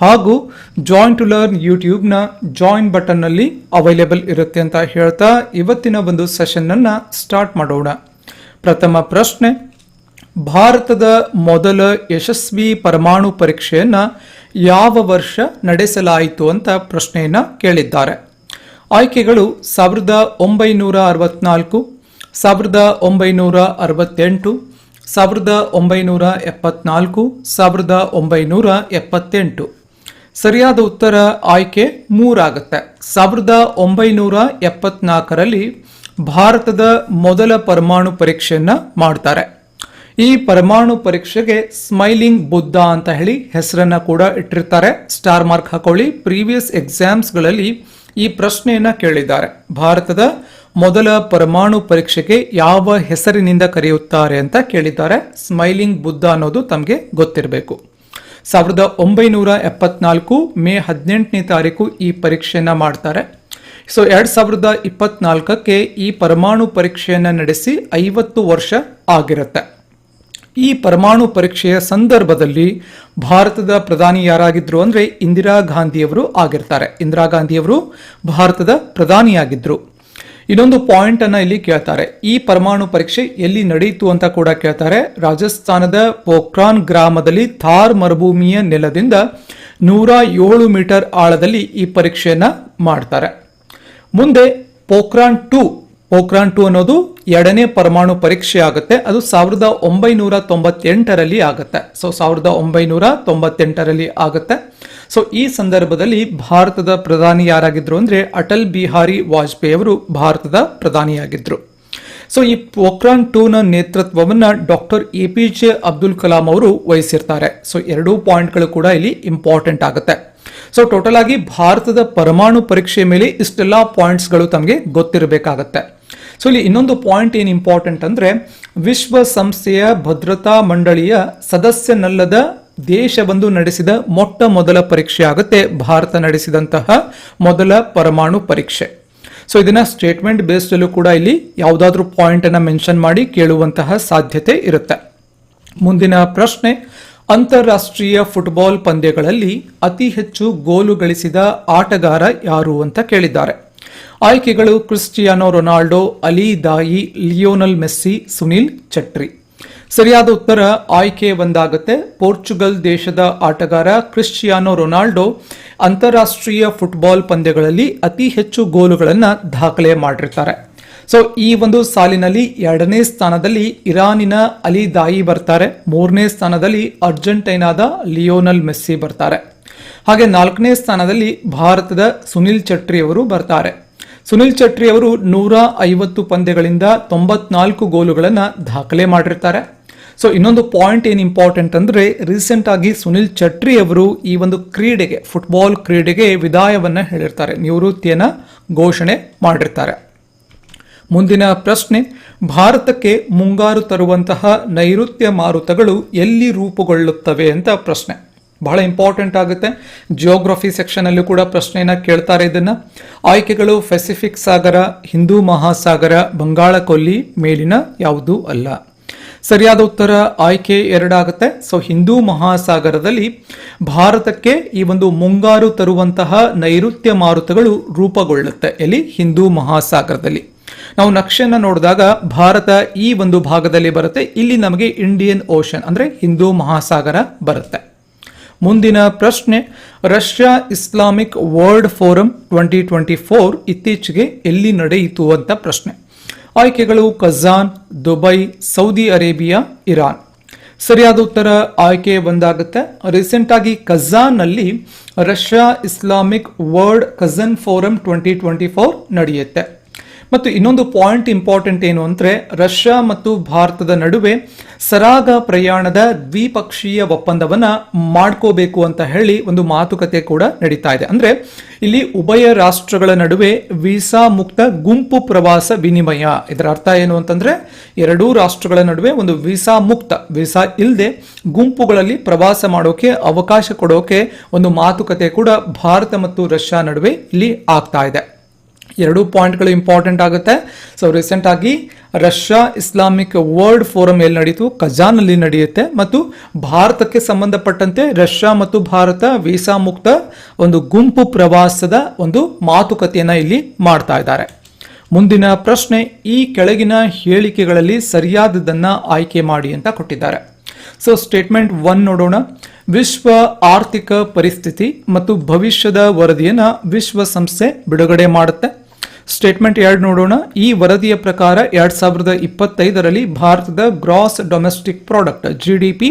ಹಾಗೂ join to learn ಯೂಟ್ಯೂಬ್ನ join ಬಟನ್ನಲ್ಲಿ ಅವೈಲೇಬಲ್ ಇರುತ್ತೆ ಅಂತ ಹೇಳ್ತಾ ಇವತ್ತಿನ ಒಂದು ಸೆಷನ್ನನ್ನು ಸ್ಟಾರ್ಟ್ ಮಾಡೋಣ. ಪ್ರಥಮ ಪ್ರಶ್ನೆ, ಭಾರತದ ಮೊದಲ ಯಶಸ್ವಿ ಪರಮಾಣು ಪರೀಕ್ಷೆಯನ್ನು ಯಾವ ವರ್ಷ ನಡೆಸಲಾಯಿತು ಅಂತ ಪ್ರಶ್ನೆಯನ್ನು ಕೇಳಿದ್ದಾರೆ. ಆಯ್ಕೆಗಳು ಸಾವಿರದ ಒಂಬೈನೂರ ಅರವತ್ನಾಲ್ಕು, ಸಾವಿರದ ಒಂಬೈನೂರ ಅರವತ್ತೆಂಟು, ಸಾವಿರದ ಒಂಬೈನೂರ ಎಪ್ಪತ್ನಾಲ್ಕು, ಸಾವಿರದ ಒಂಬೈನೂರ ಎಪ್ಪತ್ತೆಂಟು. ಸರಿಯಾದ ಉತ್ತರ ಆಯ್ಕೆ ಮೂರಾಗುತ್ತೆ. ಸಾವಿರದ ಒಂಬೈನೂರ ಎಪ್ಪತ್ನಾಲ್ಕರಲ್ಲಿ ಭಾರತದ ಮೊದಲ ಪರಮಾಣು ಪರೀಕ್ಷೆಯನ್ನ ಮಾಡ್ತಾರೆ. ಈ ಪರಮಾಣು ಪರೀಕ್ಷೆಗೆ ಸ್ಮೈಲಿಂಗ್ ಬುದ್ಧ ಅಂತ ಹೇಳಿ ಹೆಸರನ್ನ ಕೂಡ ಇಟ್ಟಿರ್ತಾರೆ. ಸ್ಟಾರ್ ಮಾರ್ಕ್ ಹಾಕೊಳ್ಳಿ. ಪ್ರೀವಿಯಸ್ ಎಕ್ಸಾಮ್ಸ್ಗಳಲ್ಲಿ ಈ ಪ್ರಶ್ನೆಯನ್ನ ಕೇಳಿದ್ದಾರೆ. ಭಾರತದ ಮೊದಲ ಪರಮಾಣು ಪರೀಕ್ಷೆಗೆ ಯಾವ ಹೆಸರಿನಿಂದ ಕರೆಯುತ್ತಾರೆ ಅಂತ ಕೇಳಿದ್ದಾರೆ. ಸ್ಮೈಲಿಂಗ್ ಬುದ್ಧ ಅನ್ನೋದು ತಮಗೆ ಗೊತ್ತಿರಬೇಕು. ಸಾವಿರದ ಒಂಬೈನೂರ ಎಪ್ಪತ್ನಾಲ್ಕು ಮೇ ಹದಿನೆಂಟನೇ ತಾರೀಕು ಈ ಪರೀಕ್ಷೆಯನ್ನು ಮಾಡ್ತಾರೆ. ಸೊ, ಎರಡು ಸಾವಿರದ ಇಪ್ಪತ್ನಾಲ್ಕಕ್ಕೆ ಈ ಪರಮಾಣು ಪರೀಕ್ಷೆಯನ್ನು ನಡೆಸಿ ಐವತ್ತು ವರ್ಷ ಆಗಿರುತ್ತೆ. ಈ ಪರಮಾಣು ಪರೀಕ್ಷೆಯ ಸಂದರ್ಭದಲ್ಲಿ ಭಾರತದ ಪ್ರಧಾನಿ ಯಾರಾಗಿದ್ದರು ಅಂದರೆ ಇಂದಿರಾ ಗಾಂಧಿಯವರು ಆಗಿರ್ತಾರೆ. ಇಂದಿರಾ ಗಾಂಧಿಯವರು ಭಾರತದ ಪ್ರಧಾನಿಯಾಗಿದ್ರು. ಇನ್ನೊಂದು ಪಾಯಿಂಟ್ ಅನ್ನ ಇಲ್ಲಿ ಕೇಳ್ತಾರೆ. ಈ ಪರಮಾಣು ಪರೀಕ್ಷೆ ಎಲ್ಲಿ ನಡೆಯಿತು ಅಂತ ಕೂಡ ಕೇಳ್ತಾರೆ. ರಾಜಸ್ಥಾನದ ಪೋಖ್ರಾನ್ ಗ್ರಾಮದಲ್ಲಿ ಥಾರ್ ಮರುಭೂಮಿಯ ನೆಲದಿಂದ ನೂರ ಏಳು ಮೀಟರ್ ಆಳದಲ್ಲಿ ಈ ಪರೀಕ್ಷೆಯನ್ನ ಮಾಡ್ತಾರೆ. ಮುಂದೆ ಪೋಖ್ರಾನ್ ಟು ಪೋಖ್ರಾನ್ ಟು ಅನ್ನೋದು ಎರಡನೇ ಪರಮಾಣು ಪರೀಕ್ಷೆ ಆಗುತ್ತೆ. ಅದು ಸಾವಿರದ ಒಂಬೈನೂರ ತೊಂಬತ್ತೆಂಟರಲ್ಲಿ ಆಗುತ್ತೆ. ಸೊ ಸಾವಿರದ ಒಂಬೈನೂರ ತೊಂಬತ್ತೆಂಟರಲ್ಲಿ ಆಗುತ್ತೆ. ಸೊ ಈ ಸಂದರ್ಭದಲ್ಲಿ ಭಾರತದ ಪ್ರಧಾನಿ ಯಾರಾಗಿದ್ರು ಅಂದ್ರೆ ಅಟಲ್ ಬಿಹಾರಿ ವಾಜಪೇಯಿ ಅವರು ಭಾರತದ ಪ್ರಧಾನಿಯಾಗಿದ್ರು. ಸೊ ಈ ಪೋಖ್ರಾನ್ ಟೂನ ನೇತೃತ್ವವನ್ನ doctor A P J Abdul Kalam ಅವರು ವಹಿಸಿರ್ತಾರೆ. ಸೊ ಎರಡೂ ಪಾಯಿಂಟ್ಗಳು ಕೂಡ ಇಲ್ಲಿ ಇಂಪಾರ್ಟೆಂಟ್ ಆಗುತ್ತೆ. ಸೊ ಟೋಟಲ್ ಆಗಿ ಭಾರತದ ಪರಮಾಣು ಪರೀಕ್ಷೆ ಮೇಲೆ ಇಷ್ಟೆಲ್ಲ ಪಾಯಿಂಟ್ಸ್ಗಳು ತಮಗೆ ಗೊತ್ತಿರಬೇಕಾಗತ್ತೆ. ಸೊ ಇಲ್ಲಿ ಇನ್ನೊಂದು ಪಾಯಿಂಟ್ ಏನು ಇಂಪಾರ್ಟೆಂಟ್ ಅಂದರೆ ವಿಶ್ವಸಂಸ್ಥೆಯ ಭದ್ರತಾ ಮಂಡಳಿಯ ಸದಸ್ಯನಲ್ಲದ ದೇಶವೊಂದು ನಡೆಸಿದ ಮೊಟ್ಟ ಮೊದಲ ಪರೀಕ್ಷೆ ಆಗುತ್ತೆ. ಭಾರತ ನಡೆಸಿದಂತಹ ಮೊದಲ ಪರಮಾಣು ಪರೀಕ್ಷೆ. ಸೊ ಇದನ್ನ ಸ್ಟೇಟ್ಮೆಂಟ್ ಬೇಸ್ಡ್ ಅಲ್ಲೂ ಕೂಡ ಇಲ್ಲಿ ಯಾವುದಾದ್ರೂ ಪಾಯಿಂಟ್ ಅನ್ನ ಮೆನ್ಷನ್ ಮಾಡಿ ಕೇಳುವಂತಹ ಸಾಧ್ಯತೆ ಇರುತ್ತೆ. ಮುಂದಿನ ಪ್ರಶ್ನೆ, ಅಂತಾರಾಷ್ಟ್ರೀಯ ಫುಟ್ಬಾಲ್ ಪಂದ್ಯಗಳಲ್ಲಿ ಅತಿ ಹೆಚ್ಚು ಗೋಲು ಗಳಿಸಿದ ಆಟಗಾರ ಯಾರು ಅಂತ ಕೇಳಿದ್ದಾರೆ. ಆಯ್ಕೆಗಳು Cristiano Ronaldo, Ali Daei, Lionel Messi, Sunil Chhetri ಸರಿಯಾದ ಉತ್ತರ ಆಯ್ಕೆ ಒಂದಾಗುತ್ತೆ. ಪೋರ್ಚುಗಲ್ ದೇಶದ ಆಟಗಾರ ಕ್ರಿಸ್ಟಿಯಾನೋ ರೊನಾಲ್ಡೋ ಅಂತಾರಾಷ್ಟ್ರೀಯ ಫುಟ್ಬಾಲ್ ಪಂದ್ಯಗಳಲ್ಲಿ ಅತಿ ಹೆಚ್ಚು ಗೋಲುಗಳನ್ನು ದಾಖಲೆ ಮಾಡಿರ್ತಾರೆ. ಸೊ ಈ ಒಂದು ಸಾಲಿನಲ್ಲಿ ಎರಡನೇ ಸ್ಥಾನದಲ್ಲಿ ಇರಾನಿನ ಅಲಿ ದಾಯಿ ಬರ್ತಾರೆ. ಮೂರನೇ ಸ್ಥಾನದಲ್ಲಿ ಅರ್ಜೆಂಟೈನಾದ ಲಿಯೋನಲ್ ಮೆಸ್ಸಿ ಬರ್ತಾರೆ. ಹಾಗೆ ನಾಲ್ಕನೇ ಸ್ಥಾನದಲ್ಲಿ ಭಾರತದ ಸುನಿಲ್ ಚಟ್ರಿ ಅವರು ಬರ್ತಾರೆ. ಸುನಿಲ್ ಚಟ್ರಿ ಅವರು ನೂರ ಐವತ್ತು ಪಂದ್ಯಗಳಿಂದ ತೊಂಬತ್ನಾಲ್ಕು ಗೋಲುಗಳನ್ನು ದಾಖಲೆ ಮಾಡಿರ್ತಾರೆ. ಸೊ ಇನ್ನೊಂದು ಪಾಯಿಂಟ್ ಏನು ಇಂಪಾರ್ಟೆಂಟ್ ಅಂದರೆ ರೀಸೆಂಟ್ ಆಗಿ ಸುನಿಲ್ ಚಟ್ರಿ ಅವರು ಈ ಒಂದು ಕ್ರೀಡೆಗೆ ಫುಟ್ಬಾಲ್ ಕ್ರೀಡೆಗೆ ವಿದಾಯವನ್ನು ಹೇಳಿರ್ತಾರೆ. ನಿವೃತ್ತಿಯನ್ನು ಘೋಷಣೆ ಮಾಡಿರ್ತಾರೆ. ಮುಂದಿನ ಪ್ರಶ್ನೆ, ಭಾರತಕ್ಕೆ ಮುಂಗಾರು ತರುವಂತಹ ನೈಋತ್ಯ ಮಾರುತಗಳು ಎಲ್ಲಿ ರೂಪುಗೊಳ್ಳುತ್ತವೆ ಅಂತ ಪ್ರಶ್ನೆ. ಬಹಳ ಇಂಪಾರ್ಟೆಂಟ್ ಆಗುತ್ತೆ. ಜಿಯೋಗ್ರಫಿ ಸೆಕ್ಷನ್ ಅಲ್ಲೂ ಕೂಡ ಪ್ರಶ್ನೆಯನ್ನ ಕೇಳ್ತಾರೆ ಇದನ್ನ. ಆಯ್ಕೆಗಳು ಪೆಸಿಫಿಕ್ ಸಾಗರ, ಹಿಂದೂ ಮಹಾಸಾಗರ, ಬಂಗಾಳ ಕೊಲ್ಲಿ, ಮೇಲಿನ ಯಾವುದೂ ಅಲ್ಲ. ಸರಿಯಾದ ಉತ್ತರ ಆಯ್ಕೆ ಎರಡಾಗುತ್ತೆ ಸೊ ಹಿಂದೂ ಮಹಾಸಾಗರದಲ್ಲಿ ಭಾರತಕ್ಕೆ ಈ ಒಂದು ಮುಂಗಾರು ತರುವಂತಹ ನೈಋತ್ಯ ಮಾರುತಗಳು ರೂಪುಗೊಳ್ಳುತ್ತೆ. ಎಲ್ಲಿ? ಹಿಂದೂ ಮಹಾಸಾಗರದಲ್ಲಿ. ನಾವು ನಕ್ಷೆಯನ್ನು ನೋಡಿದಾಗ ಭಾರತ ಈ ಒಂದು ಭಾಗದಲ್ಲಿ ಬರುತ್ತೆ. ಇಲ್ಲಿ ನಮಗೆ ಇಂಡಿಯನ್ ಓಷನ್ ಅಂದ್ರೆ ಹಿಂದೂ ಮಹಾಸಾಗರ ಬರುತ್ತೆ. ಮುಂದಿನ ಪ್ರಶ್ನೆ, Russia Islamic world forum twenty twenty four ಇತ್ತೀಚೆಗೆ ಎಲ್ಲಿ ನಡೆಯಿತು ಅಂತ ಪ್ರಶ್ನೆ. ಆಯ್ಕೆಗಳು Kazan Dubai, Saudi Arabia, Iran. ಸರಿಯಾದ ಉತ್ತರ ಆಯ್ಕೆ ಒಂದಾಗುತ್ತೆ. ರೀಸೆಂಟ್ ಆಗಿ ಕಜಾನ್ನಲ್ಲಿ Russia Islamic world Kazan forum twenty twenty four ನಡೆಯುತ್ತೆ. ಮತ್ತು ಇನ್ನೊಂದು ಪಾಯಿಂಟ್ ಇಂಪಾರ್ಟೆಂಟ್ ಏನು ಅಂದರೆ ರಷ್ಯಾ ಮತ್ತು ಭಾರತದ ನಡುವೆ ಸರಾಗ ಪ್ರಯಾಣದ ದ್ವಿಪಕ್ಷೀಯ ಒಪ್ಪಂದವನ್ನು ಮಾಡ್ಕೋಬೇಕು ಅಂತ ಹೇಳಿ ಒಂದು ಮಾತುಕತೆ ಕೂಡ ನಡೀತಾ ಇದೆ. ಅಂದರೆ ಇಲ್ಲಿ ಉಭಯ ರಾಷ್ಟ್ರಗಳ ನಡುವೆ ವೀಸಾ ಮುಕ್ತ ಗುಂಪು ಪ್ರವಾಸ ವಿನಿಮಯ. ಇದರ ಅರ್ಥ ಏನು ಅಂತಂದರೆ ಎರಡೂ ರಾಷ್ಟ್ರಗಳ ನಡುವೆ ಒಂದು ವೀಸಾ ಮುಕ್ತ, ವೀಸಾ ಇಲ್ಲದೆ ಗುಂಪುಗಳಲ್ಲಿ ಪ್ರವಾಸ ಮಾಡೋಕೆ ಅವಕಾಶ ಕೊಡೋಕೆ ಒಂದು ಮಾತುಕತೆ ಕೂಡ ಭಾರತ ಮತ್ತು ರಷ್ಯಾ ನಡುವೆ ಇಲ್ಲಿ ಆಗ್ತಾ ಇದೆ. ಎರಡು ಪಾಯಿಂಟ್ಗಳು ಇಂಪಾರ್ಟೆಂಟ್ ಆಗುತ್ತೆ. ಸೊ ರೀಸೆಂಟ್ ಆಗಿ ರಷ್ಯಾ ಇಸ್ಲಾಮಿಕ್ ವರ್ಲ್ಡ್ ಫೋರಂ ಎಲ್ಲಿ ನಡೀತು? ಕಜಾನಲ್ಲಿ ನಡೆಯುತ್ತೆ. ಮತ್ತು ಭಾರತಕ್ಕೆ ಸಂಬಂಧಪಟ್ಟಂತೆ ರಷ್ಯಾ ಮತ್ತು ಭಾರತ ವೀಸಾ ಮುಕ್ತ ಒಂದು ಗುಂಪು ಪ್ರವಾಸದ ಒಂದು ಮಾತುಕತೆಯನ್ನ ಇಲ್ಲಿ ಮಾಡ್ತಾ ಇದ್ದಾರೆ. ಮುಂದಿನ ಪ್ರಶ್ನೆ, ಈ ಕೆಳಗಿನ ಹೇಳಿಕೆಗಳಲ್ಲಿ ಸರಿಯಾದದನ್ನ ಆಯ್ಕೆ ಮಾಡಿ ಅಂತ ಕೊಟ್ಟಿದ್ದಾರೆ. ಸೊ ಸ್ಟೇಟ್ಮೆಂಟ್ ಒನ್ ನೋಡೋಣ. ವಿಶ್ವ ಆರ್ಥಿಕ ಪರಿಸ್ಥಿತಿ ಮತ್ತು ಭವಿಷ್ಯದ ವರದಿಯನ್ನ ವಿಶ್ವಸಂಸ್ಥೆ ಬಿಡುಗಡೆ ಮಾಡುತ್ತೆ. ಸ್ಟೇಟ್ಮೆಂಟ್ ಎರಡು ನೋಡೋಣ. ಈ ವರದಿಯ ಪ್ರಕಾರ ಎರಡ್ ಸಾವಿರದ ಇಪ್ಪತ್ತೈದರಲ್ಲಿ ಭಾರತದ gross domestic product G D P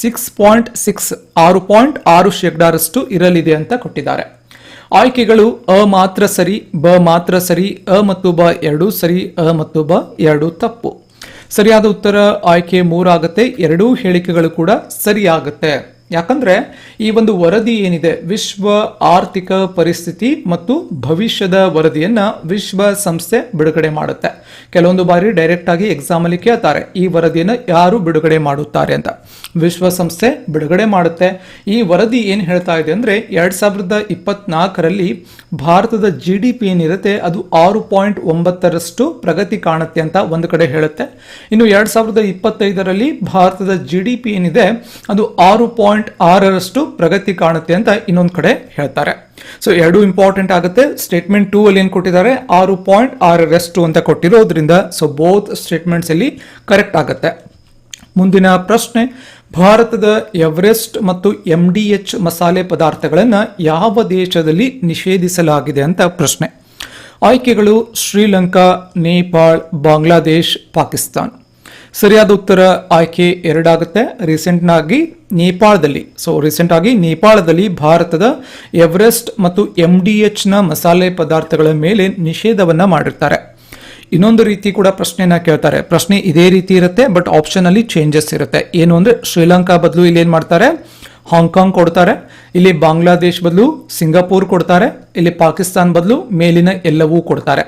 six point six ಆರು ಪಾಯಿಂಟ್ ಆರು ಶೇಕಡಾರಷ್ಟು ಇರಲಿದೆ ಅಂತ ಕೊಟ್ಟಿದ್ದಾರೆ. ಆಯ್ಕೆಗಳು ಅ ಮಾತ್ರ ಸರಿ, ಬ ಮಾತ್ರ ಸರಿ, ಅ ಮತ್ತು ಬ ಎರಡೂ ಸರಿ, ಅ ಮತ್ತು ಬ ಎರಡೂ ತಪ್ಪು. ಸರಿಯಾದ ಉತ್ತರ ಆಯ್ಕೆ ಮೂರಾಗತ್ತೆ, ಎರಡೂ ಹೇಳಿಕೆಗಳು ಕೂಡ ಸರಿಯಾಗುತ್ತೆ. ಯಾಕಂದ್ರೆ ಈ ಒಂದು ವರದಿ ಏನಿದೆ, ವಿಶ್ವ ಆರ್ಥಿಕ ಪರಿಸ್ಥಿತಿ ಮತ್ತು ಭವಿಷ್ಯದ ವರದಿಯನ್ನ ವಿಶ್ವ ಸಂಸ್ಥೆ ಬಿಡುಗಡೆ ಮಾಡುತ್ತೆ. ಕೆಲವೊಂದು ಬಾರಿ ಡೈರೆಕ್ಟ್ ಆಗಿ ಎಕ್ಸಾಮ್ ಅಲ್ಲಿ ಕೇಳ್ತಾರೆ, ಈ ವರದಿಯನ್ನು ಯಾರು ಬಿಡುಗಡೆ ಮಾಡುತ್ತಾರೆ ಅಂತ. ವಿಶ್ವಸಂಸ್ಥೆ ಬಿಡುಗಡೆ ಮಾಡುತ್ತೆ. ಈ ವರದಿ ಏನು ಹೇಳ್ತಾ ಇದೆ ಅಂದ್ರೆ, ಎರಡ್ ಸಾವಿರದ ಇಪ್ಪತ್ನಾಲ್ಕರಲ್ಲಿ ಭಾರತದ ಜಿ ಡಿ ಪಿ ಏನಿರುತ್ತೆ, ಅದು ಆರು ಪಾಯಿಂಟ್ ಒಂಬತ್ತರಷ್ಟು ಪ್ರಗತಿ ಕಾಣುತ್ತೆ ಅಂತ ಒಂದು ಕಡೆ ಹೇಳುತ್ತೆ. ಇನ್ನು ಎರಡ್ ಸಾವಿರದ ಇಪ್ಪತ್ತೈದರಲ್ಲಿ ಭಾರತದ ಜಿ ಡಿ ಪಿ ಏನಿದೆ, ಅದು ಆರು ಪಾಯಿಂಟ್ ಆರರಷ್ಟು ಪ್ರಗತಿ ಕಾಣುತ್ತೆ ಅಂತ ಇನ್ನೊಂದು ಕಡೆ ಹೇಳ್ತಾರೆ. ಸೊ ಎರಡು ಇಂಪಾರ್ಟೆಂಟ್ ಆಗುತ್ತೆ. ಸ್ಟೇಟ್ಮೆಂಟ್ ಟೂ ಅಲ್ಲಿ ಏನು ಕೊಟ್ಟಿದ್ದಾರೆ? ಆರು ಪಾಯಿಂಟ್ ಆರರಷ್ಟು ಅಂತ ಕೊಟ್ಟಿರೋದ್ರಿಂದ ಸೊ ಬೋತ್ ಸ್ಟೇಟ್ಮೆಂಟ್ಸ್ ಅಲ್ಲಿ ಕರೆಕ್ಟ್ ಆಗುತ್ತೆ. ಮುಂದಿನ ಪ್ರಶ್ನೆ, ಭಾರತದ ಎವರೆಸ್ಟ್ ಮತ್ತು ಎಂ ಡಿ ಎಚ್ ಮಸಾಲೆ ಪದಾರ್ಥಗಳನ್ನು ಯಾವ ದೇಶದಲ್ಲಿ ನಿಷೇಧಿಸಲಾಗಿದೆ ಅಂತ ಪ್ರಶ್ನೆ. ಆಯ್ಕೆಗಳು ಶ್ರೀಲಂಕಾ, ನೇಪಾಳ್, ಬಾಂಗ್ಲಾದೇಶ್, ಪಾಕಿಸ್ತಾನ್. ಸರಿಯಾದ ಉತ್ತರ ಆಯ್ಕೆ ಎರಡಾಗುತ್ತೆ. ರೀಸೆಂಟ್ನಾಗಿ ನೇಪಾಳದಲ್ಲಿ ಸೊ ರೀಸೆಂಟ್ ಆಗಿ ನೇಪಾಳದಲ್ಲಿ ಭಾರತದ ಎವರೆಸ್ಟ್ ಮತ್ತು ಎಂ ಡಿ ಎಚ್ನ ಮಸಾಲೆ ಪದಾರ್ಥಗಳ ಮೇಲೆ ನಿಷೇಧವನ್ನ ಮಾಡಿರ್ತಾರೆ. ಇನ್ನೊಂದು ರೀತಿ ಕೂಡ ಪ್ರಶ್ನೆನ ಕೇಳ್ತಾರೆ. ಪ್ರಶ್ನೆ ಇದೇ ರೀತಿ ಇರುತ್ತೆ ಬಟ್ ಆಪ್ಷನ್ ಅಲ್ಲಿ ಚೇಂಜಸ್ ಇರುತ್ತೆ. ಏನು ಅಂದ್ರೆ ಶ್ರೀಲಂಕಾ ಬದಲು ಇಲ್ಲಿ ಏನ್ ಮಾಡ್ತಾರೆ? ಹಾಂಗ್ಕಾಂಗ್ ಕೊಡ್ತಾರೆ, ಇಲ್ಲಿ ಬಾಂಗ್ಲಾದೇಶ್ ಬದಲು ಸಿಂಗಾಪುರ್ ಕೊಡ್ತಾರೆ, ಇಲ್ಲಿ ಪಾಕಿಸ್ತಾನ್ ಬದಲು ಮೇಲಿನ ಎಲ್ಲವೂ ಕೊಡ್ತಾರೆ.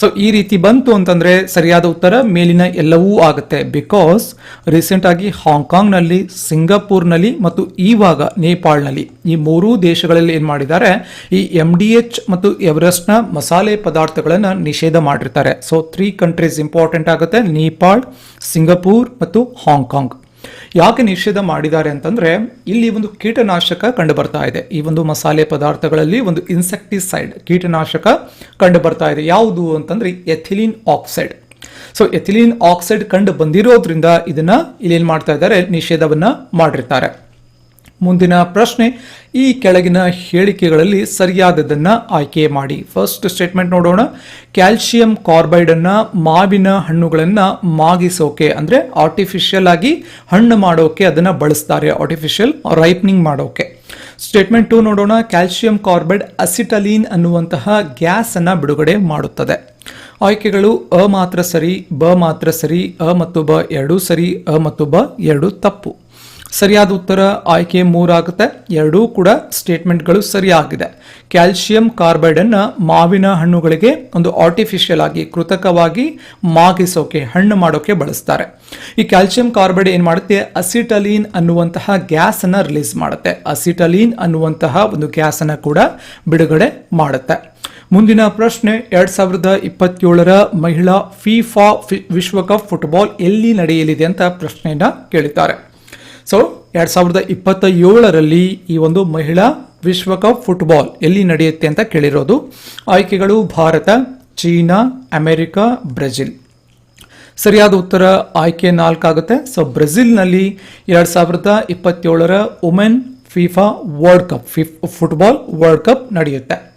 ಸೊ ಈ ರೀತಿ ಬಂತು ಅಂತಂದ್ರೆ ಸರಿಯಾದ ಉತ್ತರ ಮೇಲಿನ ಎಲ್ಲವೂ ಆಗುತ್ತೆ. ಬಿಕಾಸ್ ರೀಸೆಂಟ್ ಆಗಿ ಹಾಂಗ್ಕಾಂಗ್ನಲ್ಲಿ ಸಿಂಗಾಪುರ್ನಲ್ಲಿ ಮತ್ತು ಇವಾಗ ನೇಪಾಳ್ನಲ್ಲಿ ಈ ಮೂರೂ ದೇಶಗಳಲ್ಲಿ ಏನು ಮಾಡಿದ್ದಾರೆ, ಈ ಎಂ ಡಿ ಎಚ್ ಮತ್ತು ಎವರೆಸ್ಟ್ನ ಮಸಾಲೆ ಪದಾರ್ಥಗಳನ್ನು ನಿಷೇಧ ಮಾಡಿರ್ತಾರೆ. ಸೊ ತ್ರೀ ಕಂಟ್ರೀಸ್ ಇಂಪಾರ್ಟೆಂಟ್ ಆಗುತ್ತೆ ನೇಪಾಳ್ ಸಿಂಗಾಪುರ್ ಮತ್ತು ಹಾಂಗ್ಕಾಂಗ್ ಯಾಕೆ ನಿಷೇಧ ಮಾಡಿದ್ದಾರೆ ಅಂತಂದ್ರೆ ಇಲ್ಲಿ ಒಂದು ಕೀಟನಾಶಕ ಕಂಡು ಬರ್ತಾ ಇದೆ. ಈ ಒಂದು ಮಸಾಲೆ ಪದಾರ್ಥಗಳಲ್ಲಿ ಒಂದು ಇನ್ಸೆಕ್ಟಿಸೈಡ್ ಕೀಟನಾಶಕ ಕಂಡು ಬರ್ತಾ ಇದೆ. ಯಾವುದು ಅಂತಂದ್ರೆ ethylene oxide so ethylene oxide ಕಂಡು ಬಂದಿರೋದ್ರಿಂದ ಇದನ್ನ ಇಲ್ಲಿ ಏನ್ ಮಾಡ್ತಾ ಇದ್ದಾರೆ? ನಿಷೇಧವನ್ನ ಮಾಡಿರ್ತಾರೆ. ಮುಂದಿನ ಪ್ರಶ್ನೆ, ಈ ಕೆಳಗಿನ ಹೇಳಿಕೆಗಳಲ್ಲಿ ಸರಿಯಾದದನ್ನ ಆಯ್ಕೆ ಮಾಡಿ. ಫಸ್ಟ್ ಸ್ಟೇಟ್ಮೆಂಟ್ ನೋಡೋಣ. ಕ್ಯಾಲ್ಸಿಯಂ ಕಾರ್ಬೈಡ್ ಅನ್ನ ಮಾವಿನ ಹಣ್ಣುಗಳನ್ನ ಮಾಗಿಸೋಕೆ, ಅಂದ್ರೆ ಆರ್ಟಿಫಿಷಿಯಲ್ ಆಗಿ ಹಣ್ಣು ಮಾಡೋಕೆ ಅದನ್ನ ಬಳಸ್ತಾರೆ. ಆರ್ಟಿಫಿಷಿಯಲ್ ರೈಪ್ನಿಂಗ್ ಮಾಡೋಕೆ. ಸ್ಟೇಟ್ಮೆಂಟ್ ಟು ನೋಡೋಣ. ಕ್ಯಾಲ್ಸಿಯಂ ಕಾರ್ಬೈಡ್ ಅಸಿಟಲೀನ್ ಅನ್ನುವಂತಹ ಗ್ಯಾಸ್ ಅನ್ನು ಬಿಡುಗಡೆ ಮಾಡುತ್ತದೆ. ಆಯ್ಕೆಗಳು ಅ ಮಾತ್ರ ಸರಿ, ಬ ಮಾತ್ರ ಸರಿ, ಅ ಮತ್ತು ಬ ಎರಡೂ ಸರಿ, ಅ ಮತ್ತು ಬ ಎರಡು ತಪ್ಪು. ಸರಿಯಾದ ಉತ್ತರ ಆಯ್ಕೆ ಮೂರಾಗುತ್ತೆ. ಎರಡೂ ಕೂಡ ಸ್ಟೇಟ್ಮೆಂಟ್ಗಳು ಸರಿಯಾಗಿದೆ. ಕ್ಯಾಲ್ಸಿಯಂ ಕಾರ್ಬೈಡ್ ಅನ್ನು ಮಾವಿನ ಹಣ್ಣುಗಳಿಗೆ ಒಂದು ಆರ್ಟಿಫಿಷಿಯಲ್ ಆಗಿ, ಕೃತಕವಾಗಿ ಮಾಗಿಸೋಕೆ, ಹಣ್ಣು ಮಾಡೋಕೆ ಬಳಸ್ತಾರೆ. ಈ ಕ್ಯಾಲ್ಸಿಯಂ ಕಾರ್ಬೈಡ್ ಏನು ಮಾಡುತ್ತೆ? ಅಸಿಟಲೀನ್ ಅನ್ನುವಂತಹ ಗ್ಯಾಸ್ ಅನ್ನ ರಿಲೀಸ್ ಮಾಡುತ್ತೆ. ಅಸಿಟಲೀನ್ ಅನ್ನುವಂತಹ ಒಂದು ಗ್ಯಾಸ್ ಅನ್ನ ಕೂಡ ಬಿಡುಗಡೆ ಮಾಡುತ್ತೆ. ಮುಂದಿನ ಪ್ರಶ್ನೆ, ಎರಡ್ ಸಾವಿರದ ಇಪ್ಪತ್ತೇಳರ ಮಹಿಳಾ ಫಿಫಾ ವಿಶ್ವಕಪ್ ಫುಟ್ಬಾಲ್ ಎಲ್ಲಿ ನಡೆಯಲಿದೆ ಅಂತ ಪ್ರಶ್ನೆಯನ್ನ ಕೇಳಿದ್ದಾರೆ. ಸೊ ಎರಡ್ ಸಾವಿರದ ಇಪ್ಪತ್ತ ಏಳರಲ್ಲಿ ಈ ಒಂದು ಮಹಿಳಾ ವಿಶ್ವಕಪ್ ಫುಟ್ಬಾಲ್ ಎಲ್ಲಿ ನಡೆಯುತ್ತೆ ಅಂತ ಕೇಳಿರೋದು? ಆಯ್ಕೆಗಳು ಭಾರತ, ಚೀನಾ, ಅಮೆರಿಕ, ಬ್ರೆಜಿಲ್. ಸರಿಯಾದ ಉತ್ತರ ಆಯ್ಕೆ ನಾಲ್ಕಾಗುತ್ತೆ. ಸೊ ಬ್ರೆಜಿಲ್ನಲ್ಲಿ ಎರಡು ಸಾವಿರದ ಇಪ್ಪತ್ತೇಳರ ವುಮೆನ್ ಫಿಫಾ ವರ್ಲ್ಡ್ ಕಪ್ ಫಿಫ್ ಫುಟ್ಬಾಲ್ ವರ್ಲ್ಡ್ ಕಪ್ ನಡೆಯುತ್ತೆ.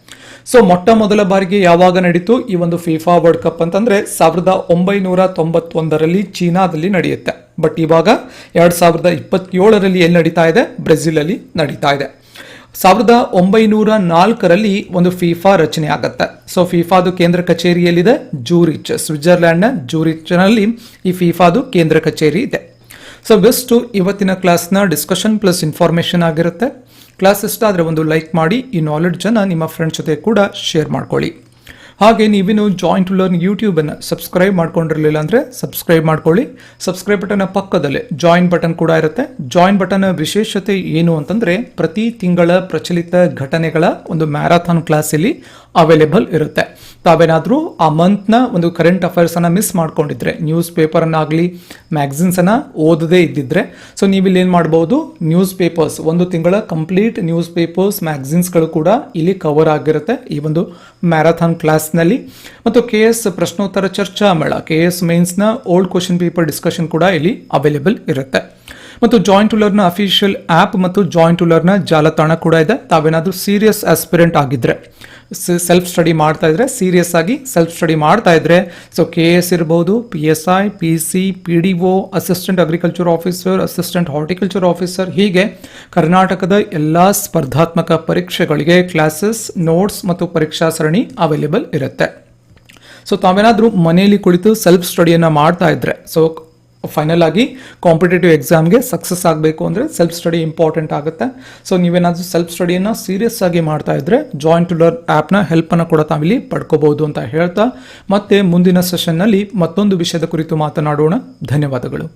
ಸೊ ಮೊಟ್ಟ ಮೊದಲ ಬಾರಿಗೆ ಯಾವಾಗ ನಡೀತು ಈ ಒಂದು ಫಿಫಾ ವರ್ಲ್ಡ್ ಕಪ್ ಅಂತಂದ್ರೆ ಸಾವಿರದ ಒಂಬೈನೂರ ತೊಂಬತ್ತೊಂದರಲ್ಲಿ ಚೀನಾದಲ್ಲಿ ನಡೆಯುತ್ತೆ. ಬಟ್ ಇವಾಗ ಎರಡ್ ಸಾವಿರದ ಇಪ್ಪತ್ತೇಳರಲ್ಲಿ ಎಲ್ಲಿ ನಡೀತಾ ಇದೆ? ಬ್ರೆಜಿಲ್ ಅಲ್ಲಿ ನಡೀತಾ ಇದೆ. ಸಾವಿರದ ಒಂಬೈನೂರ ನಾಲ್ಕರಲ್ಲಿ ಒಂದು ಫಿಫಾ ರಚನೆ ಆಗುತ್ತೆ. ಸೊ ಫಿಫಾದು ಕೇಂದ್ರ ಕಚೇರಿಯಲ್ಲಿದೆ ಜೂರಿಚ್, ಸ್ವಿಟ್ಜರ್ಲ್ಯಾಂಡ್ನ ಜೂರಿಚ್ನಲ್ಲಿ ಈ ಫಿಫಾದು ಕೇಂದ್ರ ಕಚೇರಿ ಇದೆ. ಸೊ ಬೆಸ್ಟು ಇವತ್ತಿನ ಕ್ಲಾಸ್ನ ಡಿಸ್ಕಷನ್ ಪ್ಲಸ್ ಇನ್ಫಾರ್ಮೇಷನ್ ಆಗಿರುತ್ತೆ. ಕ್ಲಾಸ್ ಇಷ್ಟ ಆದರೆ ಒಂದು ಲೈಕ್ ಮಾಡಿ ಈ ನಾಲೆಡ್ಜನ್ನು ನಿಮ್ಮ ಫ್ರೆಂಡ್ಸ್ ಜೊತೆ ಕೂಡ ಶೇರ್ ಮಾಡ್ಕೊಳ್ಳಿ. ಹಾಗೆ ನೀವಿನ್ನು ಜಾಯಿಂಟ್ ಟು ಲರ್ನ್ ಯೂಟ್ಯೂಬನ್ನು ಸಬ್ಸ್ಕ್ರೈಬ್ ಮಾಡ್ಕೊಂಡಿರಲಿಲ್ಲ ಅಂದರೆ ಸಬ್ಸ್ಕ್ರೈಬ್ ಮಾಡ್ಕೊಳ್ಳಿ. ಸಬ್ಸ್ಕ್ರೈಬ್ ಬಟನ್ನ ಪಕ್ಕದಲ್ಲೇ ಜಾಯಿನ್ ಬಟನ್ ಕೂಡ ಇರುತ್ತೆ. ಜಾಯಿನ್ ಬಟನ್ ವಿಶೇಷತೆ ಏನು ಅಂತಂದರೆ ಪ್ರತಿ ತಿಂಗಳ ಪ್ರಚಲಿತ ಘಟನೆಗಳ ಒಂದು ಮ್ಯಾರಥಾನ್ ಕ್ಲಾಸ್ ಇಲ್ಲಿ ಅವೈಲೇಬಲ್ ಇರುತ್ತೆ. ತಾವೇನಾದರೂ ಆ ಮಂತ್ನ ಒಂದು ಕರೆಂಟ್ ಅಫೇರ್ಸನ್ನು ಮಿಸ್ ಮಾಡ್ಕೊಂಡಿದ್ರೆ ನ್ಯೂಸ್ ಪೇಪರನ್ನಾಗಲಿ ಮ್ಯಾಗ್ಝಿನ್ಸನ್ನು ಓದದೇ ಇದ್ದಿದ್ರೆ ಸೊ ನೀವಿಲ್ಲಿ ಏನು ಮಾಡ್ಬೋದು ನ್ಯೂಸ್ ಪೇಪರ್ಸ್ ಒಂದು ತಿಂಗಳ ಕಂಪ್ಲೀಟ್ ನ್ಯೂಸ್ ಪೇಪರ್ಸ್ ಮ್ಯಾಗ್ಝಿನ್ಸ್ಗಳು ಕೂಡ ಇಲ್ಲಿ ಕವರ್ ಆಗಿರುತ್ತೆ ಈ ಒಂದು ಮ್ಯಾರಥಾನ್ ಕ್ಲಾಸ್ನಲ್ಲಿ ಮತ್ತು ಕೆ ಎಸ್ ಪ್ರಶ್ನೋತ್ತರ ಚರ್ಚಾ ಮೇಳ ಕೆ ಎಸ್ ಮೇನ್ಸ್ನ ಓಲ್ಡ್ ಕ್ವಶನ್ ಪೇಪರ್ ಡಿಸ್ಕಷನ್ ಕೂಡ ಇಲ್ಲಿ ಅವೈಲೇಬಲ್ ಇರುತ್ತೆ. ಮತ್ತು joint to learn official app ಮತ್ತು ಜಾಯಿಂಟ್ ಟೂಲರ್ನ ಜಾಲತಾಣ ಕೂಡ ಇದೆ. ತಾವೇನಾದರೂ ಸೀರಿಯಸ್ ಆಸ್ಪಿರೆಂಟ್ ಆಗಿದ್ದರೆ ಸೆಲ್ಫ್ ಸ್ಟಡಿ ಮಾಡ್ತಾ ಇದ್ರೆ ಸೀರಿಯಸ್ ಆಗಿ ಸೆಲ್ಫ್ ಸ್ಟಡಿ ಮಾಡ್ತಾ ಇದ್ರೆ ಸೊ ಕೆ ಎಸ್ ಇರ್ಬೋದು P S I P C P D O assistant agriculture officer assistant horticulture officer ಹೀಗೆ ಕರ್ನಾಟಕದ ಎಲ್ಲ ಸ್ಪರ್ಧಾತ್ಮಕ ಪರೀಕ್ಷೆಗಳಿಗೆ ಕ್ಲಾಸಸ್ ನೋಟ್ಸ್ ಮತ್ತು ಪರೀಕ್ಷಾ ಸರಣಿ ಅವೈಲೇಬಲ್ ಇರುತ್ತೆ. ಸೊ ತಾವೇನಾದರೂ ಮನೆಯಲ್ಲಿ ಕುಳಿತು ಸೆಲ್ಫ್ ಸ್ಟಡಿಯನ್ನು ಮಾಡ್ತಾ ಇದ್ರೆ ಸೊ ಫೈನಲ್ ಆಗಿ ಕಾಂಪಿಟೇಟಿವ್ ಎಕ್ಸಾಮ್ಗೆ ಸಕ್ಸಸ್ ಆಗಬೇಕು ಅಂದರೆ ಸೆಲ್ಫ್ ಸ್ಟಡಿ ಇಂಪಾರ್ಟೆಂಟ್ ಆಗುತ್ತೆ. ಸೊ ನೀವೇನಾದರೂ ಸೆಲ್ಫ್ ಸ್ಟಡಿಯನ್ನು ಸೀರಿಯಸ್ ಆಗಿ ಮಾಡ್ತಾ ಇದ್ರೆ ಜಾಯಿಂಟ್ ಟು ಲರ್ ಆ್ಯಪ್ನ ಹೆಲ್ಪನ್ನು ಕೂಡ ತಾವಿಲ್ಲಿ ಪಡ್ಕೋಬಹುದು ಅಂತ ಹೇಳ್ತಾ, ಮತ್ತೆ ಮುಂದಿನ ಸೆಷನ್ನಲ್ಲಿ ಮತ್ತೊಂದು ವಿಷಯದ ಕುರಿತು ಮಾತನಾಡೋಣ. ಧನ್ಯವಾದಗಳು.